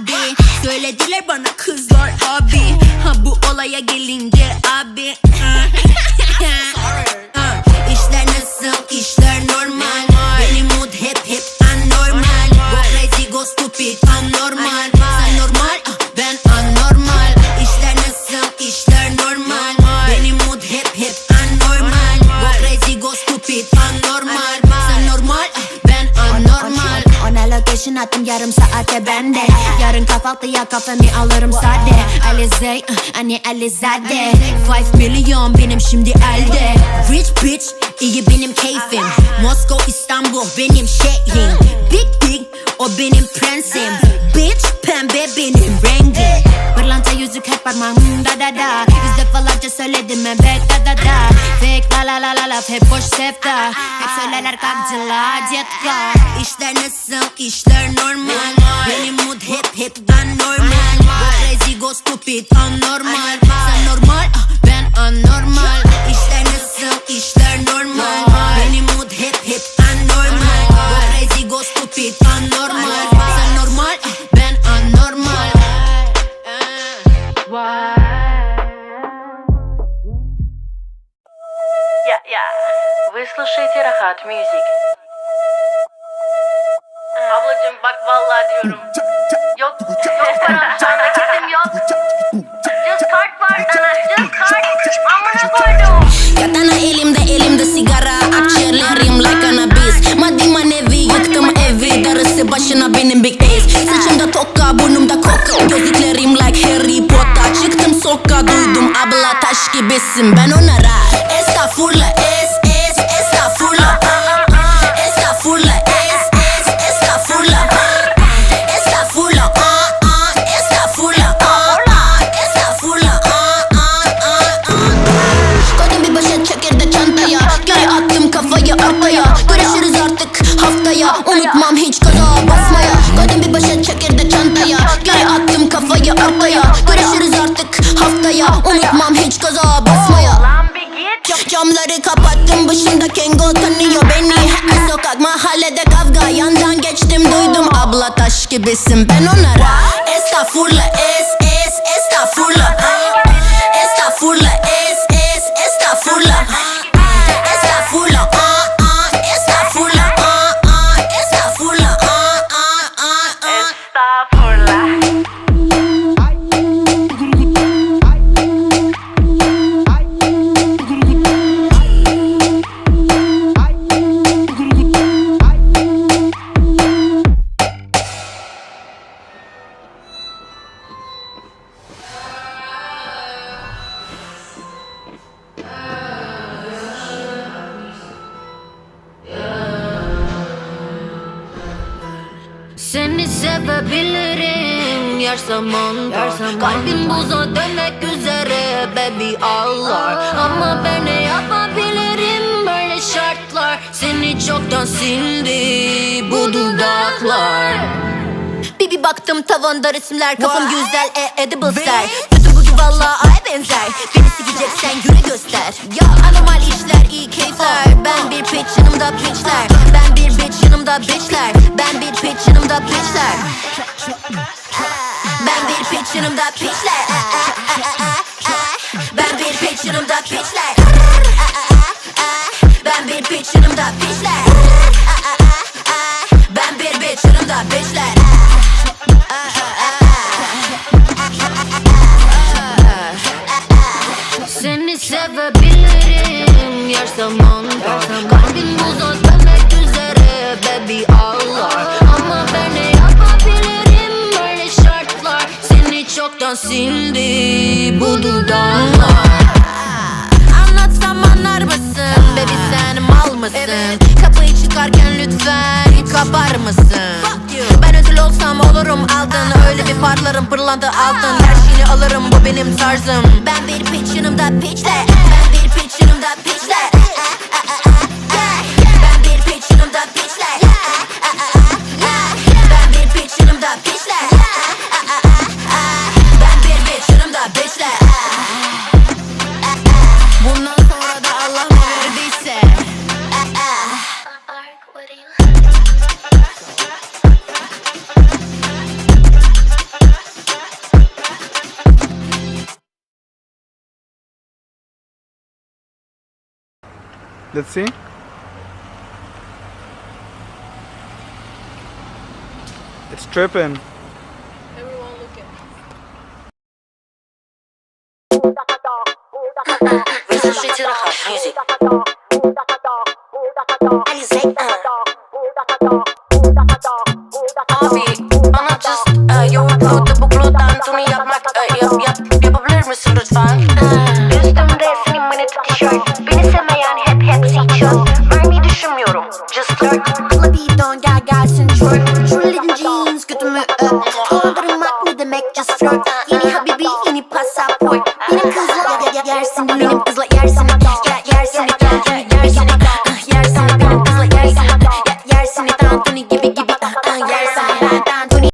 abi. Söylediler bana kızlar abi. Ha bu olaya gelince abi. İşler nasıl? İşler normal. Benim mood hep hep anormal. Go crazy go stupid anormal. Sen normal ah, ben anormal. İşler nasıl? İşler normal. Benim mood hep hep anormal. Go crazy go stupid anormal Location attım yarım saate bende Yarın kahvaltıya kafemi alırım sade. Alize, ıh, anne Alizade 5 milyon benim şimdi elde. Rich bitch iyi benim keyfim. Moskova İstanbul benim şehrim. Big big o benim prensim. Bitch pembe benim rengim. Pırlanta yüzük hep parmağımda da da. Yüz defalarca söyledim evet da da da. Fake la la la la la hep boş sevda. Hep söylerler kalkcılar cetka İşler nasıl? İşler normal. Benim mood hep hep anormal Go crazy go stupid anormal. Sen normal ah, ben anormal. İşler nasıl? İşler normal. Benim mood hep hep anormal Go crazy go stupid anormal Türkçe rakat müzik. Ablacım bak vallahi diyorum. Yok, yok param sana kitim yok. Cız kart var sana, cız kart. Amına koydum. Katana elimde, elimde sigara. Akciğerlerim like anabis. Madima nevi, yıktım evi. Darısı başına benim big ace. Saçımda tokka, burnumda koka. Gözlüklerim like Harry Potter. Çıktım sokağa, duydum abla taş gibisin. Ben ona onara. Estağfurullah, estağfurullah. Unutmam hiç gaza basmaya. Koydum bir poşet çekirdek çantaya. Geri attım kafayı arkaya Görüşürüz artık haftaya. Unutmam hiç gaza basmaya. Cam- Camları kapattım başında Kengo tanıyor beni. Her sokak mahallede kavga. Yandan geçtim duydum. Abla taş gibisin. Ben onlara Estağfurullah es es estağfurullah Seni sevebilirim yer zamanda. Kalbim buza dönmek üzere baby ağlar. Ama ben ne yapabilirim böyle şartlar? Seni çoktan sildi bu dudaklar. bir baktım tavanda resimler Kafam güzel e edible bugün valla ay benzer. Beni sikeceksen yürü göster. Ya anormal işler iyi keyifler. Ben bir pitch yanımda pitchler Ben bir bitch yanımda bitchler. Ben bir pitch yanımda pitchler Ben bir pitch yanımda pitchler ağlar Ama ben ne yapabilirim? Böyle şartlar Seni çoktan sildi bu dudaklar. Anlatsam anlar mısın? Baby sen mal mısın? Kapıyı çıkarken lütfen kapar mısın? Ben ödül olsam olurum aldın. Öyle bir parlarım pırlanta altın Her şeyini alırım bu benim tarzım. Ben bir pitch yanımda pitchler Let's see. It's tripping. Everyone look at Music. Benim kızla yersin Benim kızla yersin.